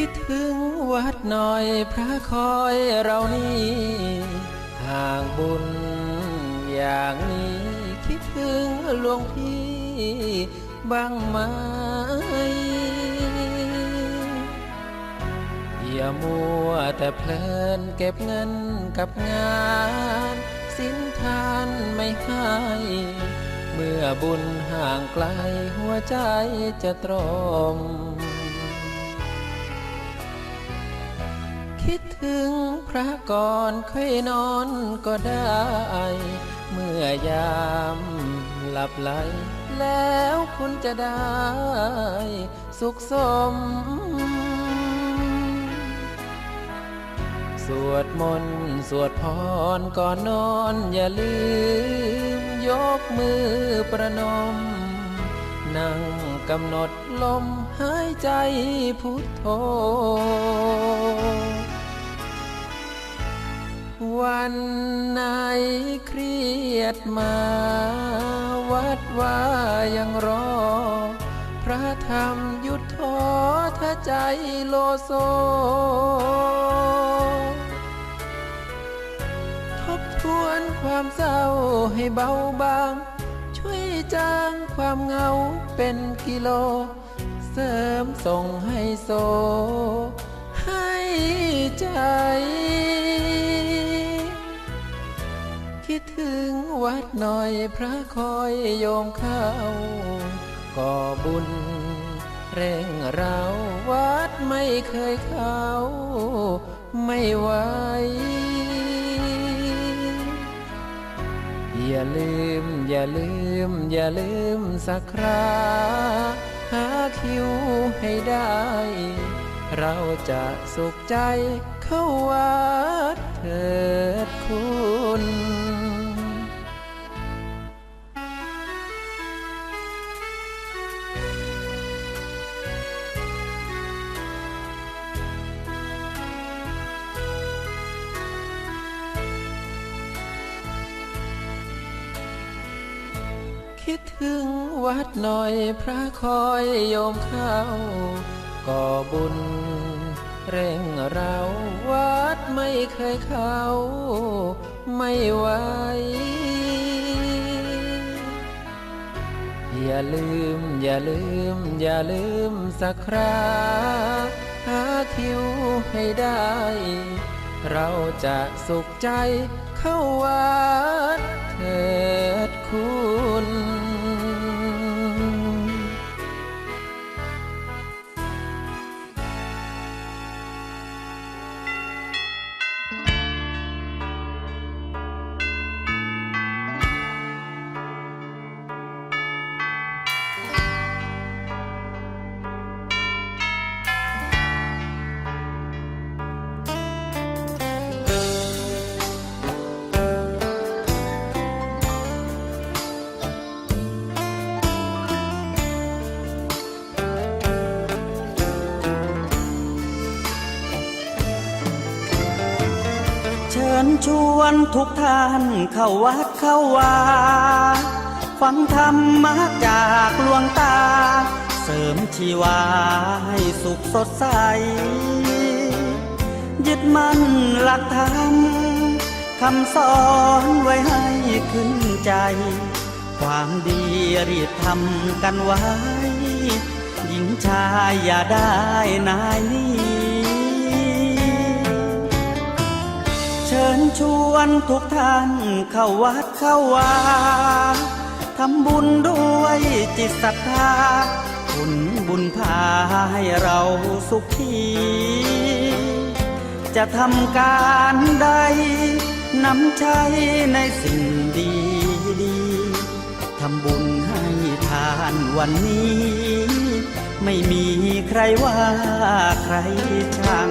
คิดถึงวัดหน่อยพระคอยเรานี่ห่างบุญอย่างนี้คิดถึงหลวงพี่บ้างไหมอย่ามัวแต่เพลินเก็บเงินกับงาน สินทานไม่ให้เมื่อบุญห่างไกลหัวใจจะตรม ถึงพระก่อนค่อยนอนก็ได้ เมื่อยามหลับไหล แล้วคุณจะได้ สุขสม สวดมนต์สวดพรก่อนนอนอย่าลืม ยกมือประนม นั่งกำหนดลมหายใจพุทโธ ยดมา วัดว่ายังรอ พระธรรมหยุดท้อถ้าใจโลโซ ทบทวนความเศร้าให้เบาบาง ช่วยจางความเหงาเป็นกิโล เสริมส่งให้โซ ให้ใจ ดถึงวัดหน่อยพระคอยโยมเข้าก่อบุญ เร่งเราวัดไม่เคยเข้า ไม่ไหวอย่าลืม อย่าลืม อย่าลืมสักคราหาคิวให้ได้ เราจะสุขใจเข้าวัดเถิดคุณ คิดถึงวัดหน่อยพระคอยโยมเข้าก่อบุญ เร่งเราวัดไม่เคยเข้า ไม่ไหวอย่าลืม อย่าลืม อย่าลืมสักคราหาคิวให้ได้ เราจะสุขใจเข้าวัดเถิดคุ ชวนทุกท่านเข้าวัดเข้าวาฟังธรรมะจากหลวงตา เสริมชีวาให้สุขสดใส ยึดมั่นหลักธรรมคำสอนไว้ให้ขึ้นใจ ความดีรีบทำกันไว้ หญิงชายอย่าได้นายนี้ ชิญชวนทุกท่านเข้าวัดเข้าวาทำบุญด้วยจิตศรัทธาผลบุญพาให้เราสุขีจะทำการใดนำใช้ในสิ่งดีดีทำบุญให้ทานวันนี้ ไม่มีใครว่าใครชัง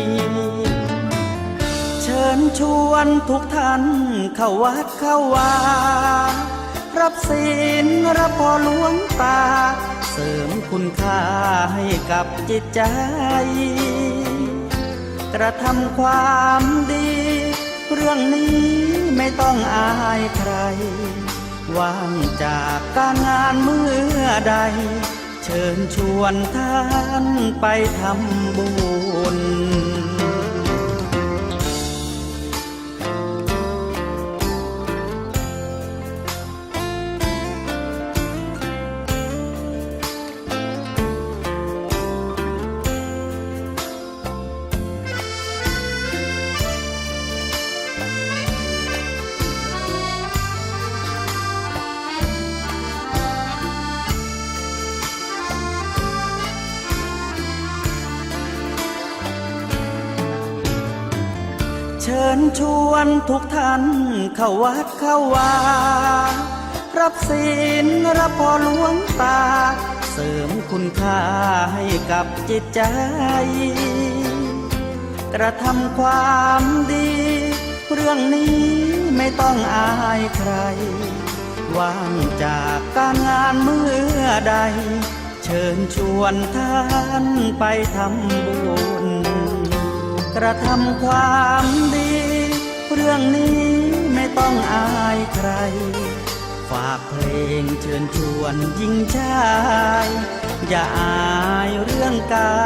ชวนทุกท่านเข้าวัดเข้าวา รับศีลรับพอหลวงตา เสริมคุณค่าให้กับจิตใจ กระทำความดี เรื่องนี้ไม่ต้องอายใคร ว่างจากการงานเมื่อใด เชิญชวนท่านไปทำบุญ เชิญชวนทุกท่านเข้าวัดเข้าวา รับศีลรับพอหลวงตา เสริมคุณค่าให้กับจิตใจ กระทำความดี เรื่องนี้ไม่ต้องอายใคร ว่างจากการงานเมื่อใด เชิญชวนท่านไปทำบุญ กระทำความดี เรื่องนี้ไม่ต้องอายใคร ฝากเพลงเชิญชวนยิงชาย อย่าอายเรื่องการ